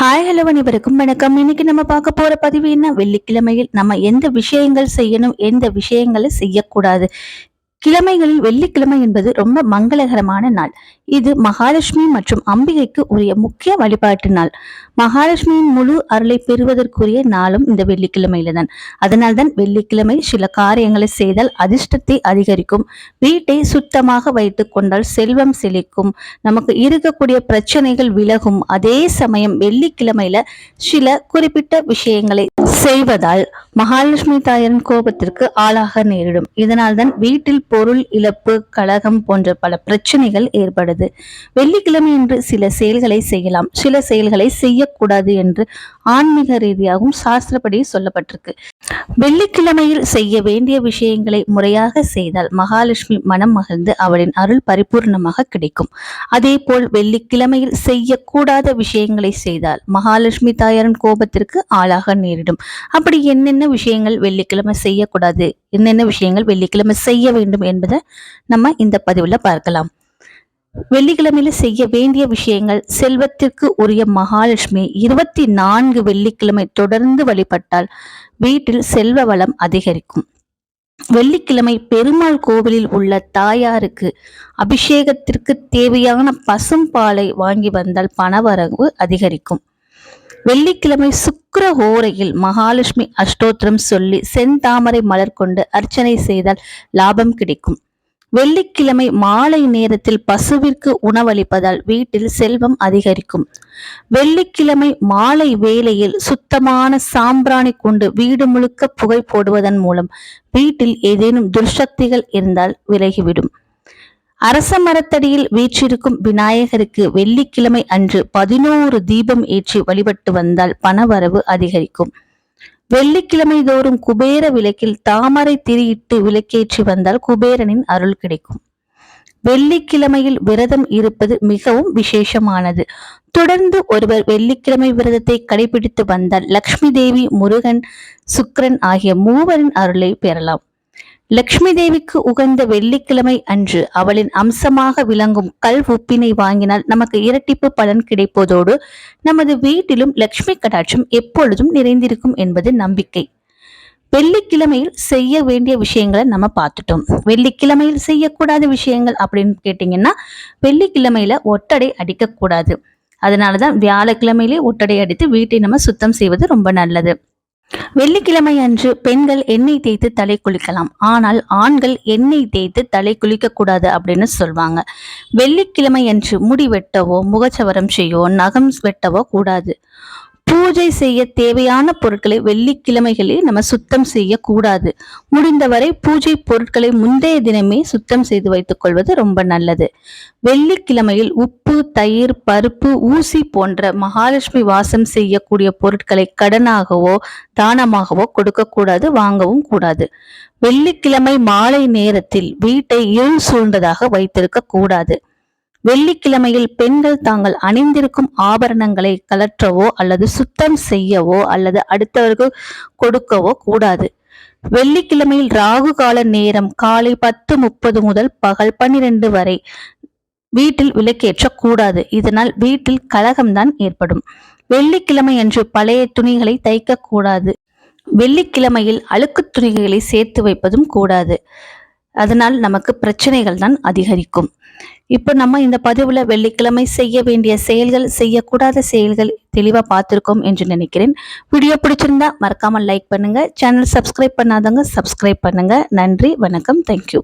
Hi hello அனைவருக்கும் வணக்கம். இன்னைக்கு நம்ம பார்க்க போற பதிவு என்ன? வெள்ளிக்கிழமையில் நம்ம எந்த விஷயங்கள் செய்யணும்? எந்த விஷயங்களை செய்யக்கூடாது? கிழமைகளில் வெள்ளிக்கிழமை என்பது ரொம்ப மங்களகரமான நாள். இது மகாலட்சுமி மற்றும் அம்பிகைக்கு உரிய முக்கிய வழிபாட்டு நாள். மகாலட்சுமியின் முழு அருளை பெறுவதற்குரிய நாளும் இந்த வெள்ளிக்கிழமையில தான் அதனால்தான் வெள்ளிக்கிழமை சில காரியங்களை செய்தால் அதிர்ஷ்டத்தை அதிகரிக்கும். வீட்டை சுத்தமாக வைத்துக் கொண்டால் செல்வம் செழிக்கும். நமக்கு இருக்கக்கூடிய பிரச்சனைகள் விலகும். அதே சமயம் வெள்ளிக்கிழமையில சில குறிப்பிட்ட விஷயங்களை செய்வதால் மகாலட்சுமி தாயரின் கோபத்திற்கு ஆளாக நேரிடும். இதனால் தான் வீட்டில் பொருள் இழப்பு கழகம் போன்ற பல பிரச்சனைகள் ஏற்படுது. வெள்ளிக்கிழமை என்று சில செயல்களை செய்யலாம். சில செயல்களை செய்யக்கூடாது என்று ஆன்மீக ரீதியாகவும் சாஸ்திரப்படி சொல்லப்பட்டிருக்கு. வெள்ளிக்கிழமையில் செய்ய வேண்டிய விஷயங்களை முறையாக செய்தால் மகாலட்சுமி மனம் மகிழ்ந்து அவளின் அருள் பரிபூர்ணமாக கிடைக்கும். அதே போல் வெள்ளிக்கிழமையில் செய்யக்கூடாத விஷயங்களை செய்தால் மகாலட்சுமி தாயாரின் கோபத்திற்கு ஆளாக நேரிடும். அப்படி என்னென்ன விஷயங்கள் வெள்ளிக்கிழமை செய்யக்கூடாது? என்னென்ன விஷயங்கள் வெள்ளிக்கிழமை செய்ய வேண்டும் என்பதை நம்ம இந்த பதிவுல பார்க்கலாம். வெள்ளிக்கிழமையில செய்ய வேண்டிய விஷயங்கள் செல்வத்திற்கு உரிய மகாலட்சுமி இருபத்தி நான்கு வெள்ளிக்கிழமை தொடர்ந்து வழிபட்டால் வீட்டில் செல்வ வளம் அதிகரிக்கும். வெள்ளிக்கிழமை பெருமாள் கோவிலில் உள்ள தாயாருக்கு அபிஷேகத்திற்கு தேவையான பசும் பாலை வாங்கி வந்தால் பணவரவு அதிகரிக்கும். வெள்ளிக்கிழமை சுக்கர ஹோரையில் மகாலட்சுமி அஷ்டோத்திரம் சொல்லி செந்தாமரை மலர் கொண்டு அர்ச்சனை செய்தால் லாபம் கிடைக்கும். வெள்ளிக்கிழமை மாலை நேரத்தில் பசுவிற்கு உணவளிப்பதால் வீட்டில் செல்வம் அதிகரிக்கும். வெள்ளிக்கிழமை மாலை வேளையில் சுத்தமான சாம்பிராணி கொண்டு வீடு முழுக்க புகை போடுவதன் மூலம் வீட்டில் ஏதேனும் துர்சக்திகள் இருந்தால் விலகிவிடும். அரச மரத்தடியில் வீற்றிருக்கும் விநாயகருக்கு வெள்ளிக்கிழமை அன்று பதினோரு தீபம் ஏற்றி வழிபட்டு வந்தால் பணவரவு அதிகரிக்கும். வெள்ளிக்கிழமை தோறும் குபேர விளக்கில் தாமரை திரியிட்டு விளக்கேற்றி வந்தால் குபேரனின் அருள் கிடைக்கும். வெள்ளிக்கிழமையில் விரதம் இருப்பது மிகவும் விசேஷமானது. தொடர்ந்து ஒருவர் வெள்ளிக்கிழமை விரதத்தை கடைபிடித்து வந்தால் லக்ஷ்மி தேவி முருகன் சுக்கரன் ஆகிய மூவரின் அருளை பெறலாம். லக்ஷ்மி தேவிக்கு உகந்த வெள்ளிக்கிழமை அன்று அவளின் அம்சமாக விளங்கும் கல் உப்பினை வாங்கினால் நமக்கு இரட்டிப்பு பலன் கிடைப்பதோடு நமது வீட்டிலும் லக்ஷ்மி கடாட்சம் எப்பொழுதும் நிறைந்திருக்கும் என்பது நம்பிக்கை. வெள்ளிக்கிழமையில் செய்ய வேண்டிய விஷயங்களை நம்ம பார்த்துட்டோம். வெள்ளிக்கிழமையில் செய்யக்கூடாத விஷயங்கள் அப்படின்னு கேட்டிங்கன்னா வெள்ளிக்கிழமையில ஒட்டடை அடிக்கக்கூடாது. அதனால தான் வியாழக்கிழமையிலே ஒட்டடை அடித்து வீட்டை நம்ம சுத்தம் செய்வது ரொம்ப நல்லது. வெள்ளிக்கிழமை அன்று பெண்கள் எண்ணெய் தேய்த்து தலை குளிக்கலாம். ஆனால் ஆண்கள் எண்ணெய் தேய்த்து தலை குளிக்க கூடாது அப்படின்னு சொல்வாங்க. வெள்ளிக்கிழமை அன்று முடி வெட்டவோ முகச்சவரம் செய்யவோ நகம் வெட்டவோ கூடாது. பூஜை செய்ய தேவையான பொருட்களை வெள்ளிக்கிழமைகளில் நம்ம சுத்தம் செய்யக்கூடாது. முடிந்தவரை பூஜை பொருட்களை முந்தைய தினமே சுத்தம் செய்து வைத்துக் கொள்வது ரொம்ப நல்லது. வெள்ளிக்கிழமையில் உப்பு தயிர் பருப்பு ஊசி போன்ற மகாலட்சுமி வாசம் செய்யக்கூடிய பொருட்களை கடனாகவோ தானமாகவோ கொடுக்கக்கூடாது வாங்கவும் கூடாது. வெள்ளிக்கிழமை மாலை நேரத்தில் வீட்டை இருள் சூழ்ந்ததாக வைத்திருக்க கூடாது வெள்ளிக்கிழமையில் பெண்கள் தாங்கள் அணிந்திருக்கும் ஆபரணங்களை கலற்றவோ அல்லது சுத்தம் செய்யவோ அல்லது அடுத்தவர்கள் கொடுக்கவோ கூடாது. வெள்ளிக்கிழமையில் ராகு கால நேரம் காலை பத்து முப்பது முதல் பகல் பன்னிரண்டு வரை வீட்டில் விளக்கேற்ற கூடாது. இதனால் வீட்டில் கலகம்தான் ஏற்படும். வெள்ளிக்கிழமை அன்று பழைய துணிகளை தைக்க கூடாது. வெள்ளிக்கிழமையில் அழுக்கு துணிகளை சேர்த்து வைப்பதும் கூடாது. அதனால் நமக்கு பிரச்சனைகள் தான் அதிகரிக்கும். இப்போ நம்ம இந்த பதிவில் வெள்ளிக்கிழமை செய்ய வேண்டிய செயல்கள் செய்யக்கூடாத செயல்கள் தெளிவாக பார்த்துருக்கோம் என்று நினைக்கிறேன். வீடியோ பிடிச்சிருந்தா மறக்காமல் லைக் பண்ணுங்கள் சேனல் சப்ஸ்கிரைப் பண்ணாதவங்க சப்ஸ்கிரைப் பண்ணுங்கள் நன்றி வணக்கம். தேங்க்யூ